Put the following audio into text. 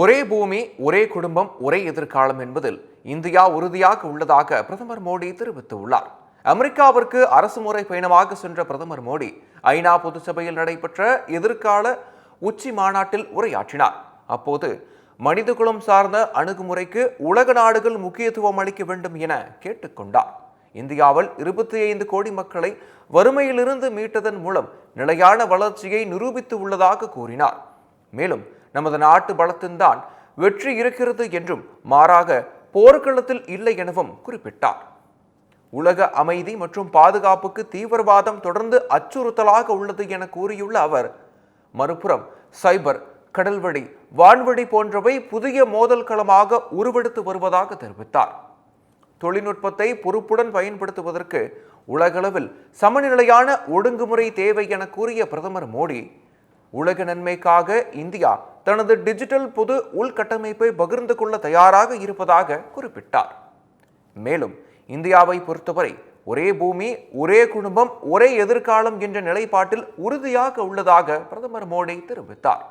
ஒரே பூமி ஒரே குடும்பம் ஒரே எதிர்காலம் என்பதில் இந்தியா உறுதியாக உள்ளதாக பிரதமர் மோடி தெரிவித்துள்ளார். அமெரிக்காவிற்கு அரசுமுறை பயணமாக சென்ற பிரதமர் மோடி ஐநா பொதுச்சபையில் நடைபெற்ற எதிர்கால உச்சி மாநாட்டில் உரையாற்றினார். அப்போது மனிதகுலம் சார்ந்த அணுகுமுறைக்கு உலக நாடுகள் முக்கியத்துவம் அளிக்க வேண்டும் என கேட்டுக்கொண்டார் இந்தியாவில் இருபத்தி ஐந்து கோடி மக்களை வறுமையிலிருந்து மீட்டதன் மூலம் நிலையான வளர்ச்சியை நிரூபித்து உள்ளதாக கூறினார். மேலும் நமது நாட்டு பலத்தின்தான் வெற்றி இருக்கிறது என்றும் மாறாக போர்க்களத்தில் இல்லை எனவும் குறிப்பிட்டார். உலக அமைதி மற்றும் பாதுகாப்புக்கு தீவிரவாதம் தொடர்ந்து அச்சுறுத்தலாக உள்ளது என கூறியுள்ள அவர் மறுபுறம் சைபர் கடல்வழி வான்வழி போன்றவை புதிய மோதல் களமாக உருவெடுத்து வருவதாக தெரிவித்தார். தொழில்நுட்பத்தை பொறுப்புடன் பயன்படுத்துவதற்கு உலகளவில் சமநிலையான ஒடுங்குமுறை தேவை என கூறிய பிரதமர் மோடி உலக நன்மைக்காக இந்தியா தனது டிஜிட்டல் பொது உள்கட்டமைப்பை பகிர்ந்து கொள்ள தயாராக இருப்பதாக குறிப்பிட்டார். மேலும் இந்தியாவை பொறுத்தவரை ஒரே பூமி ஒரே குடும்பம் ஒரே எதிர்காலம் என்ற நிலைப்பாட்டில் உறுதியாக உள்ளதாக பிரதமர் மோடி தெரிவித்தார்.